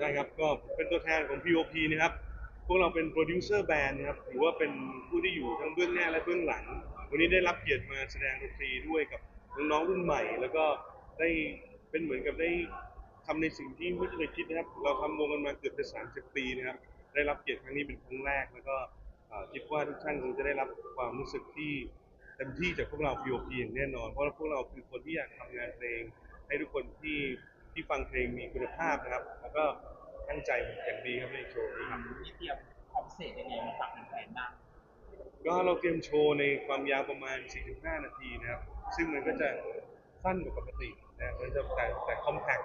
ได้ครับก็เป็นตัวแทนของ POP นะครับพวกเราเป็นโปรดิวเซอร์แบนด์นะครับหรือว่าเป็นผู้ที่อยู่ทั้งเบื้องหน้าและเบื้องหลัง วันนี้ได้รับเกียรติมาแสดงดนตรีด้วยกับน้องๆรุ่นใหม่ แล้วก็ได้เป็นเหมือนกับได้ทำในสิ่งที่ไม่เคยคิดนะครับ เราทำวงกันมาเกือบจะ30ปีนะครับ ได้รับเกียรติครั้งนี้เป็นครั้งแรก แล้วก็คิดว่าทุกท่านคงจะได้รับความรู้สึกที่เต็มที่จากพวกเรา POP อย่างแน่นอน เพราะว่าพวกเราคือคนที่อยากทำงานเพลงให้ทุกคนที่ ที่ฟังเพลงมีคุณภาพนะครับ แล้วก็ตั้งใจอย่างดีครับในโชว์นี้ครับ ที่เตรียมความพิเศษยังไงมาฝากแฟนๆบ้างก็เราเตรียมโชว์ในความยาวประมาณ 4-5 นาทีนะครับ ซึ่งมันก็จะสั้นกว่าปกตินะมันจะแต่แต่คอมแพค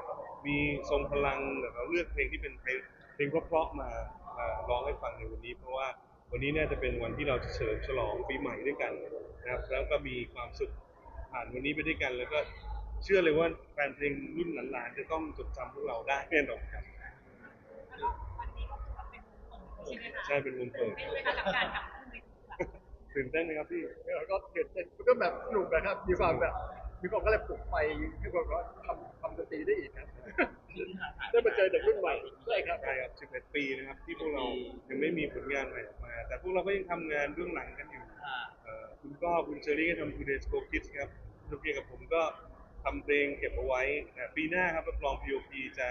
มีทรงพลังแต่เราเลือกเพลงที่เป็นเพลงเพลงเพราะๆมามาร้องให้ฟังในวันนี้ เพราะว่าวันนี้น่าจะเป็นวันที่เราจะเฉลิมฉลองปีใหม่ด้วยกันนะครับ แล้วก็มีความสุขผ่านวันนี้ไปด้วยกัน แล้วก็ เชื่อเลยว่าแฟนเพลงรุ่นหลานๆจะต้องจดจำพวกเราได้แน่นอนครับวันนี้ก็คือเป็นใช่ไหมคะใช่เป็นวงเปิดเป็นเวลากับการทำขึ้นในแบบตื่นเต้นไหมครับพี่แล้วก็ตื่นเต้นมันก็แบบสนุกนะครับมีความแบบมีความก็เลยปลุกไฟให้คนก็ทำทำดนตรีได้อีกครับได้มาเจอเด็กรุ่นใหม่ใช่ครับใช่ครับ 11 ปีนะครับ ที่พวกเรายังไม่มีผลงานใหม่ออกมา แต่พวกเราก็ยังทำงานเบื้องหลังกันอยู่อ่าเอ่อคุณก็คุณเชอรี่ก็ทำ Today's Go Kids ครับทุกเกียกับผมก็ ทำเพลงเก็บเอาไว้นะปีหน้าครับรับรอง POP จะ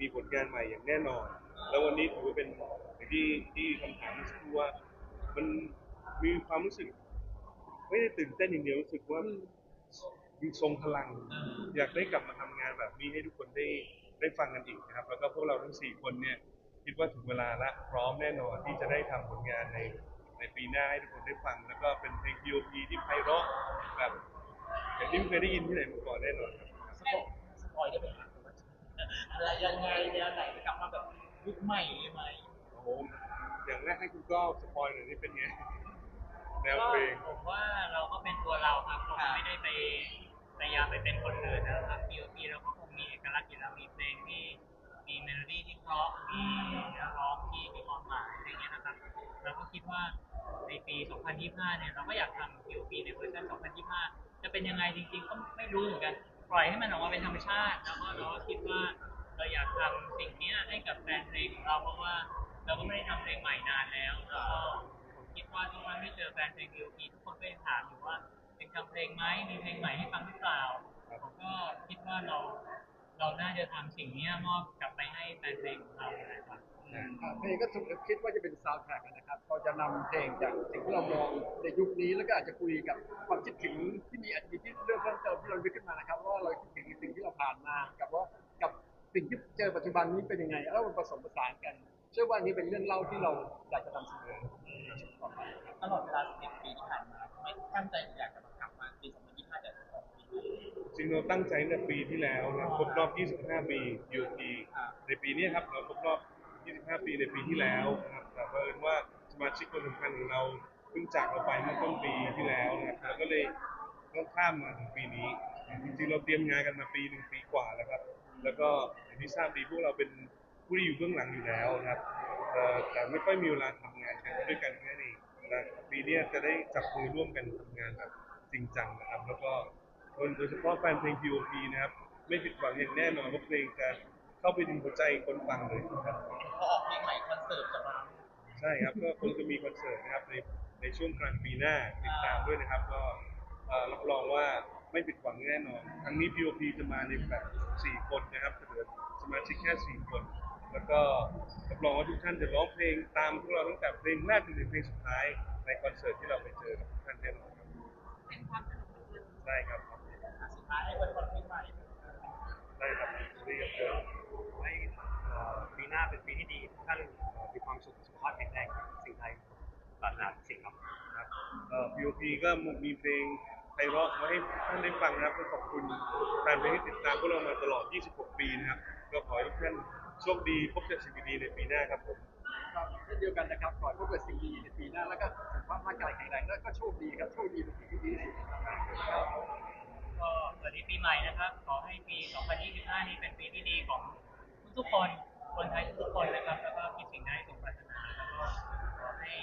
มีผลงานใหม่อย่างแน่นอน แล้ววันนี้ถือว่าเป็นอย่างที่ที่คำถามเมื่อสักว่า มันมีความรู้สึก ไม่ได้ตื่นเต้นอย่างเดียวรู้สึกว่ามีทรงพลัง อยากได้กลับมาทำงานแบบนี้ให้ทุกคนได้ได้ฟังกันอีกนะครับ แล้วก็พวกเราทั้งสี่คนเนี่ยคิดว่าถึงเวลาละพร้อมแน่นอนที่จะได้ทำผลงานในในปีหน้าให้ทุกคนได้ฟัง แล้วก็เป็นเพลง POP ที่ไพเราะ อย่างที่ไม่เคยได้ยินที่ไหนมาก่อนแน่นอนครับสปอยสปอยได้ไหมครับอะไรยังไงแนวไหนจะกลับมาแบบยุคใหม่เลยไหมโอ้โหอย่างแรกให้คุณก็สปอยหน่อยนี่เป็นไงแนวก็เพลงผมว่าเราก็เป็นตัวเราครับผมไม่ได้ไปพยายามไปเป็นคนอื่นนะครับ POP เราก็คงมีเอกลักษณ์อยู่แล้วมีเพลงที่มีเมโลดี้ที่เพราะมีเนื้อร้องที่มีความหมายอะไรเงี้ยนะครับเราก็คิดว่า ในปี 2025 เนี่ยเราก็อยากทำ POP ในเวอร์ชัน2025 จะเป็นยังไงจริงๆ ก็ไม่รู้เหมือนกัน ปล่อยให้มันออกมาเป็นธรรมชาติ แล้วก็เราก็คิดว่าเราอยากทำสิ่งนี้ให้กับแฟนเพลงของเราเพราะว่า เราก็ไม่ได้ทำเพลงใหม่นานแล้วแล้วก็ผมคิดว่าทุกวันที่เจอแฟนเพลง POP ทุกคนก็ยังถามอยู่ว่าเป็นทำเพลงไหมมีเพลงใหม่ให้ฟังหรือเปล่าผมก็คิดว่าเรา เราน่าจะทำสิ่งเนี้ยมอบกลับไปให้แฟนเพลงของเรานะครับอ่าเพลงก็ถูกคิดว่าจะเป็นซาวด์แทร็กนะครับเราจะนำเพลงจากสิ่งที่เรามองในยุคนี้แล้วก็อาจจะคุยกับความคิดถึงที่มีอาจจะมีที่เรื่องเพิ่มเติมที่เรานึกขึ้นมานะครับว่าเราคิดถึงสิ่งที่เราผ่านมากับว่ากับสิ่งที่เจอปัจจุบันนี้เป็นยังไงแล้วมันผสมผสานกันเชื่อว่าอันนี้เป็นเรื่องเล่าที่เราอยากจะนำเสนอต่อไปครับตลอดเวลา10ปีที่ผ่านมาทำไมตั้งใจอยากจะมากลับมาปี 2025จะออกปีนี้ จริงเราตั้งใจตั้งแต่ปีที่แล้วนะครบรอบ 25 ปี UP อ่าในปีนี้ครับเราครบรอบ 25 ปีในปีที่แล้วนะครับแต่เพิ่นว่าสมาชิกคนสำคัญของเราเพิ่งจากเราไปเมื่อต้นปีที่แล้วนะครับเราก็เลยต้องข้ามมาถึงปีนี้ จริงๆเราเตรียมงานกันมาปีหนึ่งปีกว่าแล้วครับ แล้วก็อย่างที่ทราบดีพวกเราเป็นผู้ที่อยู่เบื้องหลังอยู่แล้วนะครับแต่แต่ไม่ค่อยมีเวลาทำงานกันด้วยกันแค่นี้แต่ปีนี้จะได้จับมือร่วมกันทำงานแบบจริงจังนะครับ แล้วก็ โดยเฉพาะแฟนเพลง POP นะครับ ไม่ผิดหวังอย่างแน่นอนว่าเพลงจะเข้าไปถึงหัวใจคนฟังเลยครับ พอออกเพลงใหม่คอนเสิร์ตจะมาใช่ครับ ก็คงจะมีคอนเสิร์ตนะครับในในช่วงกลางปีหน้าติดตามด้วยนะครับ ก็เอ่อรับรองว่าไม่ผิดหวังแน่นอนครั้งนี้ POP จะมาในแบบ4คนนะครับจะเหลือสมาชิกแค่ 4 คน แล้วก็รับรองว่าทุกท่านจะร้องเพลงตามพวกเราตั้งแต่เพลงแรกจนถึงเพลงสุดท้ายในคอนเสิร์ตที่เราไปเจอกับทุกท่านแน่นอนครับเป็นความสนุกของเราใช่ครับสุด ท้ายให้คนคนเพลงใหม่ได้ครับเรียบเชิญให้ปีหน้าเป็นปีที่ดีท่านมีความสุขสุขภาพแข็งแรงสิ่งใดปรารถนากสิ่งครับครับเอ่อ POP ก็มีเพลงไพเราะมาให้ท่านได้ฟังนะครับก็ขอบคุณแฟนเพลงที่ติดตามพวกเรามาตลอด 26 ปีนะครับ ก็ขอให้ทุกท่านโชคดีพบเจอสิ่งดีในปีหน้าครับผมเช่นเดียวกันนะครับขอให้พวกเกิดสิ่งดีในปีหน้าแล้วก็สุขภาพร่างกายแข็งแรงแล้วก็โชคดีครับโชคดีเป็นสิ่งที่ดีที่สุดครับ ก็สวัสดีปีใหม่นะครับ ขอให้ปี 2025 นี้เป็นปีที่ดีของทุกๆคน คนไทยทุกๆคนนะครับ แล้วก็คิดสิ่งใดสมปรารถนา แล้วก็ขอให้